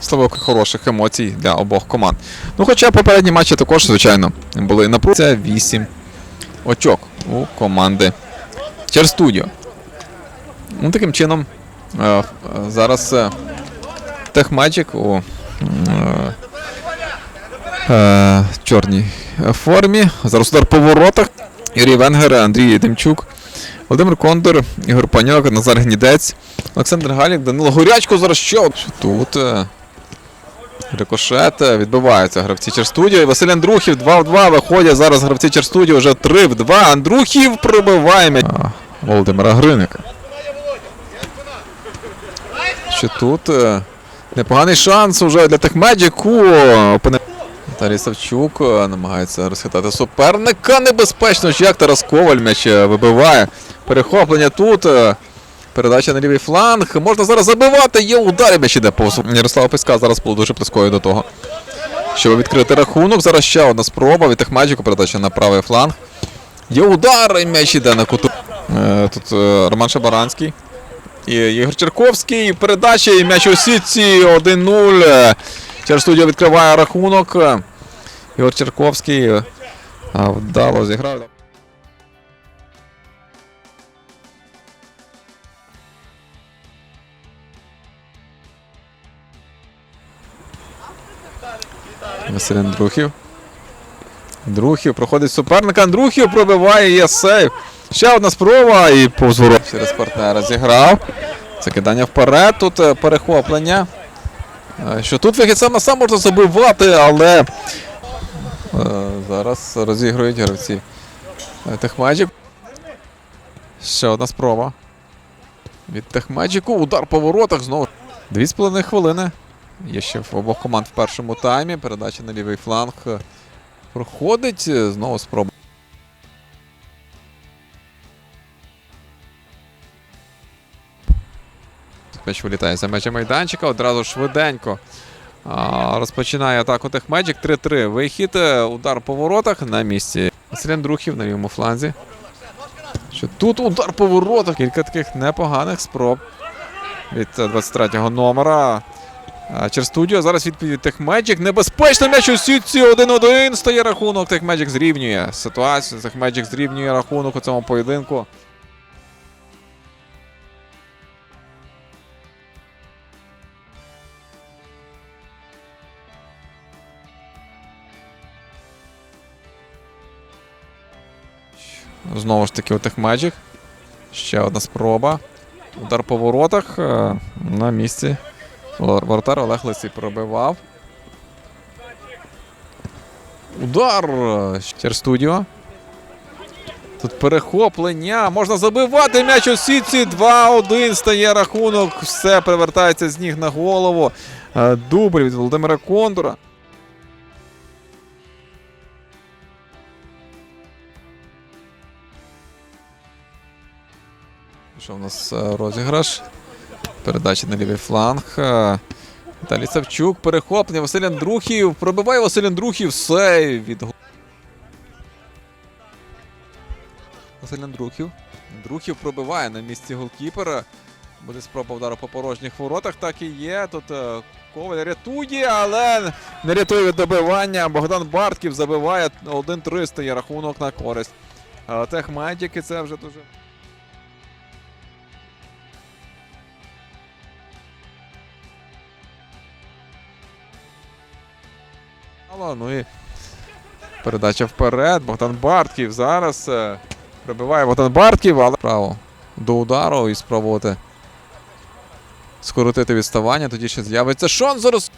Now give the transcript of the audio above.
Слава хороших емоцій для обох команд. Ну, хоча попередні матчі також, звичайно, були напружені. Це 8 очок у команди Черстудіо. Ну, таким чином, е, е, зараз е, Техмаджик у чорній формі. Зараз удар по воротах. Юрій Венгер, Андрій Демчук, Володимир Кондор, Ігор Паньок, Назар Гнідець, Олександр Галік, Данило Горячко. Зараз що? Тут рикошет е, відбиваються гравці Черстудіо. І Василь Андрухів 2 в 2. Виходять зараз гравці Черстудіо вже 3 в 2. Андрухів пробиває м'яч. Володимира Гриника. Що тут е, непоганий шанс уже для Техмеджику. Опини- Віталій Савчук е, намагається розхитати суперника. Небезпечно, як Тарас Коваль м'яч вибиває. Перехоплення тут. Передача на лівий фланг. Можна зараз забивати. Є удар, м'яч іде повз. Ярослав Писка зараз було дуже близькою до того. Щоб відкрити рахунок. Зараз ще одна спроба від Техмеджику. Передача на правий фланг. Є удар, і м'яч іде на куту. Е, Тут е, Роман Шабаранський. І Ігор Черковський. Передача і м'яч у сітці 1-0. Через студію відкриває рахунок. Ігор Черковський е, вдало зіграв. Василь Андрухів. Андрухів проходить суперника. Андрухів пробиває є сейв. Ще одна спроба і повзворот через партнера зіграв. Закидання вперед. Тут е, перехоплення. Е, Що тут вихід сам на сам можна забивати, але е, зараз розігрують гравці. Техмаджик. Ще одна спроба. Від Техмаджику. Удар по воротах знову. Дві з половиною хвилини. Є ще в обох команд в першому таймі. Передача на лівий фланг. е, Проходить. Е, Знову спроба. М'яч вилітає за межі майданчика. Одразу швиденько розпочинає атаку Техмеджик. 3-3. Вихід. е, Удар по воротах на місці. Василь Андрухів на лівому фланзі. Що тут удар по воротах. Кілька таких непоганих спроб від е, 23-го номера. Через студіо. Зараз відповідь від Техмеджик. Небезпечно м'яч у сітці 1-1. Стає рахунок. Техмеджик зрівнює ситуацію. Техмеджик зрівнює рахунок у цьому поєдинку. Знову ж таки у Техмеджик. Ще одна спроба. Удар по воротах е, на місці. Вор- Воротар Олег Лисий пробивав. Удар студіо. Тут перехоплення. Можна забивати м'яч у сітці. 2-1 стає рахунок. Все перевертається з ніг на голову. Е, Дубль від Володимира Кондура. Що у нас е, розіграш? Передача на лівий фланг. Е, Віталій Савчук, перехоплення. Василь Андрухів. Пробиває Василь Андрухів. Сейв від Василь Андрухів. Андрухів пробиває на місці голкіпера. Буде спроба удару по порожніх воротах. Так і є. Тут е, Коваль рятує, але не рятує від добивання. Богдан Бартків забиває 1-3 стає рахунок на користь. Е, Техмедіки це вже дуже. Ну і передача вперед. Богдан Бартків зараз е, прибиває Богдан Бартків, але право до удару і спробувати скоротити відставання. Тоді ще з'явиться шанс зараз.